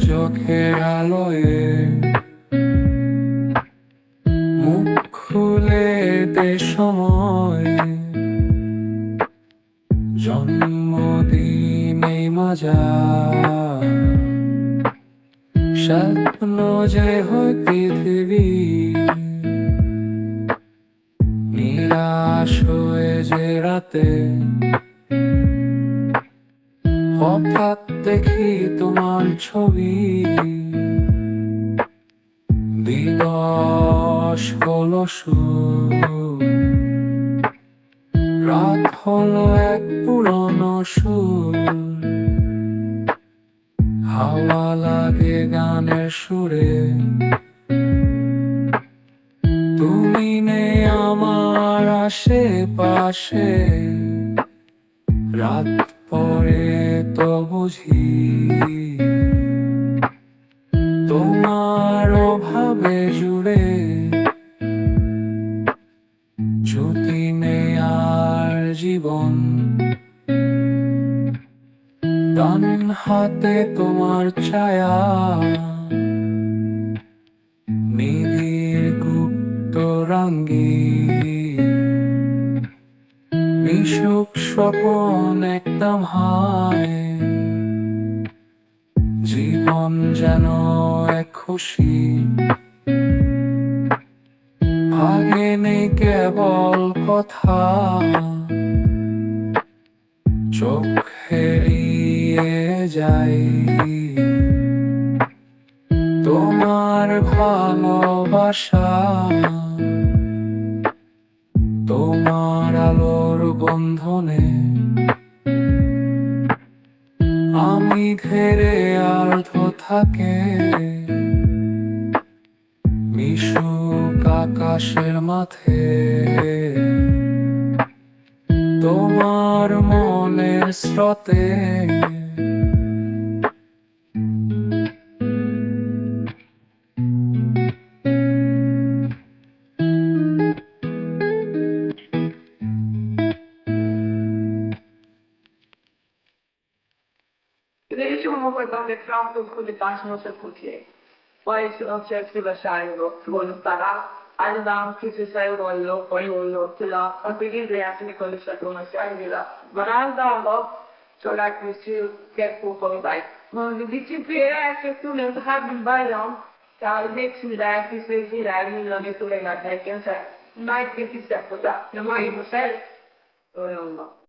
চোখের আলোয়ে মুখ খুলে দে সময় জন্মদিনে মজা স্বপ্ন যে হয় পৃথিবী নিরাশ হয়ে যে রাতে হঠাৎ দেখি তোমার ছবি। দিবস হলো রাত হলো এক পুরনো সুর। হাওয়া লাগে গানের সুরে। তুমি নেই আমার আশেপাশে। রাত পরে তো বুঝি তোমার অভাবে জুড়ে ছুটি নেই আর জীবন। ডান হাতে তোমার ছায়া নিবিড় গুপ্ত রাঙ্গি মিশুক স্বপন একদম হায়। জীবন যেন এক খুশি। ভাগে নেই কেবল কথা। চোখ হেরিয়ে যাই। তোমার ভালোবাসা বন্ধনে। আমি ঘেরে আর্ধ থাকে মিশুক আকাশের মাথে তোমার মনের স্রোতে Desde o momento de trauma, eu fui dar não sei porquê. Mas eu tinha que deixar eu no parar. Ajudar que se saiu do olho, foi o olho, sei lá. Eu pedi reação de quando chegou na sua vida. Mas dá logo, chorar que me tio, que é por vontade. Mas eu disse que é que tu não sabe bailar. Talvez se virar, que se virar, me não me tu legal, né? Quem sabe? Mas que se sabe, tá? Não é impossível. Eu não.